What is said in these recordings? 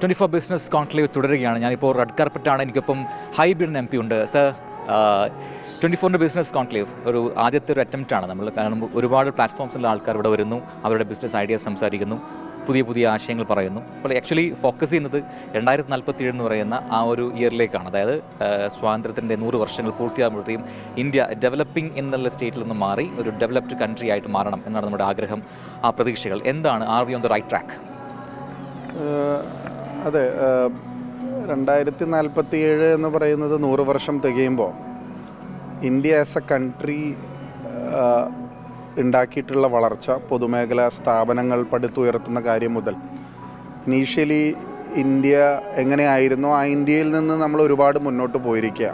Twenty four business conclave തുടരുകയാണ്. ഞാനിപ്പോൾ red കാർപ്പറ്റാണ്. എനിക്കൊപ്പം ഹൈബ്രിഡ് എം പി ഉണ്ട്. സർ ട്വന്റി ഫോറിന്റെ ബിസിനസ് കോൺക്ലേവ് ഒരു ആദ്യത്തെ ഒരു അറ്റംപ്റ്റ് ആണ്. നമ്മൾ കാരണം ഒരുപാട് പ്ലാറ്റ്ഫോംസിലുള്ള ആൾക്കാർ ഇവിടെ വരുന്നു. അവരുടെ ബിസിനസ് ഐഡിയാസ് സംസാരിക്കുന്നു. പുതിയ പുതിയ ആശയങ്ങൾ പറയുന്നു. അപ്പോൾ ആക്ച്വലി ഫോക്കസ് ചെയ്യുന്നത് രണ്ടായിരത്തി നാൽപ്പത്തി ഏഴ് എന്ന് പറയുന്ന ആ ഒരു ഇയറിലേക്കാണ് അതായത് സ്വാതന്ത്ര്യത്തിന്റെ നൂറ് വർഷങ്ങൾ പൂർത്തിയാകുമ്പോഴത്തേക്കും ഇന്ത്യ ഡെവലപ്പിംഗ് എന്നുള്ള സ്റ്റേറ്റിൽ നിന്ന് മാറി ഒരു ഡെവലപ്ഡ് കൺട്രി ആയിട്ട് മാറണം എന്നാണ് നമ്മുടെ ആഗ്രഹം. ആ പ്രതീക്ഷകൾ. എന്താണ് are we on the right track അതെ രണ്ടായിരത്തി നാൽപ്പത്തി ഏഴ് എന്ന് പറയുന്നത് നൂറ് വർഷം തികയുമ്പോൾ ഇന്ത്യ ആസ് എ കൺട്രി ഉണ്ടാക്കിയിട്ടുള്ള വളർച്ച പൊതുമേഖലാ സ്ഥാപനങ്ങൾ പടുത്തുയർത്തുന്ന കാര്യം മുതൽ ഇനീഷ്യലി ഇന്ത്യ എങ്ങനെയായിരുന്നു ആ ഇന്ത്യയിൽ നിന്ന് നമ്മൾ ഒരുപാട് മുന്നോട്ട് പോയിരിക്കുക.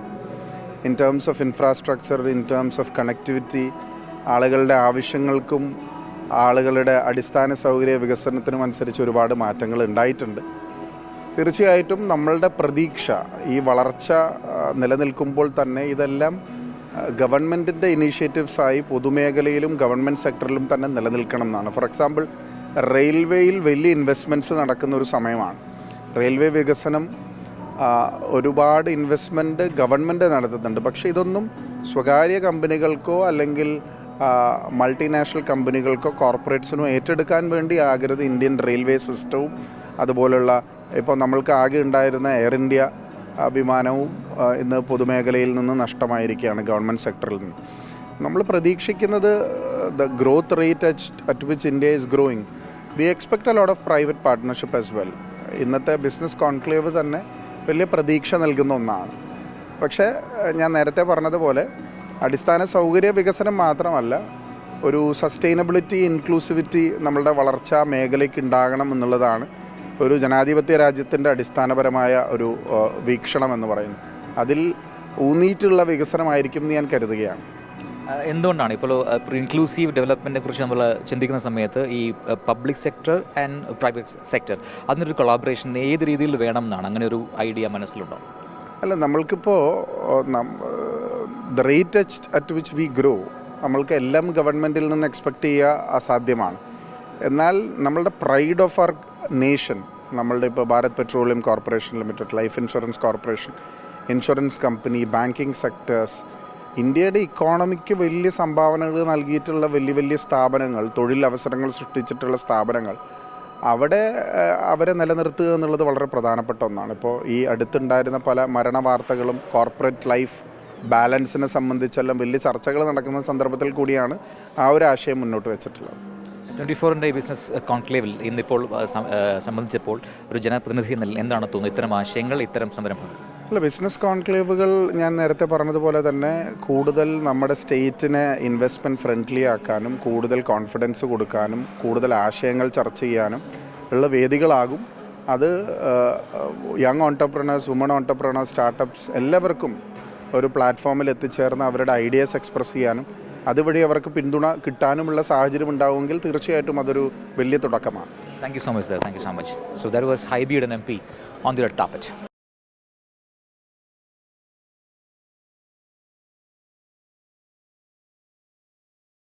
In terms of infrastructure in terms of connectivity ആളുകളുടെ ആവശ്യങ്ങൾക്കും ആളുകളുടെ അടിസ്ഥാന സൗകര്യ വികസനത്തിനും അനുസരിച്ച് ഒരുപാട് മാറ്റങ്ങൾ ഉണ്ടായിട്ടുണ്ട്. തീർച്ചയായിട്ടും നമ്മളുടെ പ്രതീക്ഷ ഈ വളർച്ച നിലനിൽക്കുമ്പോൾ തന്നെ ഇതെല്ലാം ഗവൺമെന്റിന്റെ ഇനീഷ്യേറ്റീവ്സായി പൊതുമേഖലയിലും ഗവൺമെന്റ് സെക്ടറിലും തന്നെ നിലനിൽക്കണം എന്നാണ്. ഫോർ എക്സാമ്പിൾ റെയിൽവേയിൽ വലിയ ഇൻവെസ്റ്റ്മെന്റ്സ് നടക്കുന്ന ഒരു സമയമാണ്. റെയിൽവേ വികസനം ഒരുപാട് ഇൻവെസ്റ്റ്മെന്റ് ഗവൺമെന്റ് നടത്തുന്നുണ്ട്. പക്ഷേ ഇതൊന്നും സ്വകാര്യ കമ്പനികൾക്കോ അല്ലെങ്കിൽ മൾട്ടിനാഷണൽ കമ്പനികൾക്കോ കോർപ്പറേറ്റ്സിനോ ഏറ്റെടുക്കാൻ വേണ്ടി ആകരുത്. ഇന്ത്യൻ റെയിൽവേ സിസ്റ്റവും അതുപോലുള്ള ഇപ്പോൾ നമ്മൾക്ക് ആകെ ഉണ്ടായിരുന്ന എയർ ഇന്ത്യ വിമാനവും ഇന്ന് പൊതുമേഖലയിൽ നിന്ന് നഷ്ടമായിരിക്കുകയാണ് ഗവൺമെന്റ് സെക്ടറിൽ നിന്ന്. നമ്മൾ പ്രതീക്ഷിക്കുന്നത് the growth rate at which India is growing we expect a lot of private partnership as well ഇന്നത്തെ ബിസിനസ് കോൺക്ലേവ് തന്നെ വലിയ പ്രതീക്ഷ നൽകുന്ന ഒന്നാണ്. പക്ഷേ ഞാൻ നേരത്തെ പറഞ്ഞതുപോലെ അടിസ്ഥാന സൗകര്യ വികസനം മാത്രമല്ല ഒരു സസ്റ്റൈനബിലിറ്റി ഇൻക്ലൂസിവിറ്റി നമ്മളുടെ വളർച്ചാ മേഖലയ്ക്ക് ഉണ്ടാകണം എന്നുള്ളതാണ് ഒരു ജനാധിപത്യ രാജ്യത്തിന്റെ അടിസ്ഥാനപരമായ ഒരു വീക്ഷണം എന്ന് പറയുന്നത് അതിൽ ഊന്നിയിട്ടുള്ള വികസനമായിരിക്കും എന്ന് ഞാൻ കരുതുകയാണ്. എന്തുകൊണ്ടാണ്? ഇപ്പോൾ ഇൻക്ലൂസീവ് ഡെവലപ്മെന്റിനെ കുറിച്ച് നമ്മൾ ചിന്തിക്കുന്ന സമയത്ത് ഈ public sector and private sector അതിനൊരു കൊളാബറേഷൻ ഏത് രീതിയിൽ വേണം എന്നാണ്? അങ്ങനെ ഒരു ഐഡിയ മനസ്സിലുണ്ടോ? അല്ല നമ്മൾക്കിപ്പോൾ the rate at which we grow നമ്മൾക്ക് എല്ലാം ഗവൺമെന്റിൽ നിന്ന് എക്സ്പെക്റ്റ് ചെയ്യുക അസാധ്യമാണ്. എന്നാൽ നമ്മളുടെ പ്രൈഡ് ഓഫ് അവർ നേഷൻ നമ്മളുടെ ഇപ്പോൾ Bharat Petroleum Corporation Limited Life Insurance Corporation insurance company banking sectors ഇന്ത്യയുടെ ഇക്കോണമിക്ക് വലിയ സംഭാവനകൾ നൽകിയിട്ടുള്ള വലിയ വലിയ സ്ഥാപനങ്ങൾ തൊഴിലവസരങ്ങൾ സൃഷ്ടിച്ചിട്ടുള്ള സ്ഥാപനങ്ങൾ അവിടെ അവരെ നിലനിർത്തുക എന്നുള്ളത് വളരെ പ്രധാനപ്പെട്ട ഒന്നാണ്. ഇപ്പോൾ ഈ അടുത്തുണ്ടായിരുന്ന പല മരണ വാർത്തകളും കോർപ്പറേറ്റ് ലൈഫ് ബാലൻസിനെ സംബന്ധിച്ചെല്ലാം വലിയ ചർച്ചകൾ നടക്കുന്ന സന്ദർഭത്തിൽ കൂടിയാണ് ആ ഒരു ആശയം മുന്നോട്ട് വെച്ചിട്ടുള്ളത്. ട്വന്റി ഫോറിന്റെ ബിസിനസ് കോൺക്ലേവിൽ ഇന്നിപ്പോൾ സംബന്ധിച്ചപ്പോൾ ഒരു ജനപ്രതിനിധി എന്താണ് തോന്നുന്നത്? ഇത്തരം ആശയങ്ങൾ ഇത്തരം സംരംഭങ്ങൾ അല്ല ബിസിനസ് കോൺക്ലേവുകൾ ഞാൻ നേരത്തെ പറഞ്ഞതുപോലെ തന്നെ കൂടുതൽ നമ്മുടെ സ്റ്റേറ്റിനെ ഇൻവെസ്റ്റ്മെന്റ് ഫ്രണ്ട്ലി ആക്കാനും കൂടുതൽ കോൺഫിഡൻസ് കൊടുക്കാനും കൂടുതൽ ആശയങ്ങൾ ചർച്ച ചെയ്യാനും ഉള്ള വേദികളാകും. അത് young entrepreneurs woman entrepreneurs startups എല്ലാവർക്കും ഒരു പ്ലാറ്റ്ഫോമിൽ എത്തിച്ചേർന്ന് അവരുടെ ഐഡിയാസ് എക്സ്പ്രസ് ചെയ്യാനും അതുവഴി അവർക്ക് പിന്തുണ കിട്ടാനുമുള്ള സാഹചര്യം ഉണ്ടാവുമെങ്കിൽ തീർച്ചയായിട്ടും അതൊരു വലിയ തുടക്കമാണ്. Thank you so much sir thank you so much so there was ഹൈബിയുടെ M P on the tappet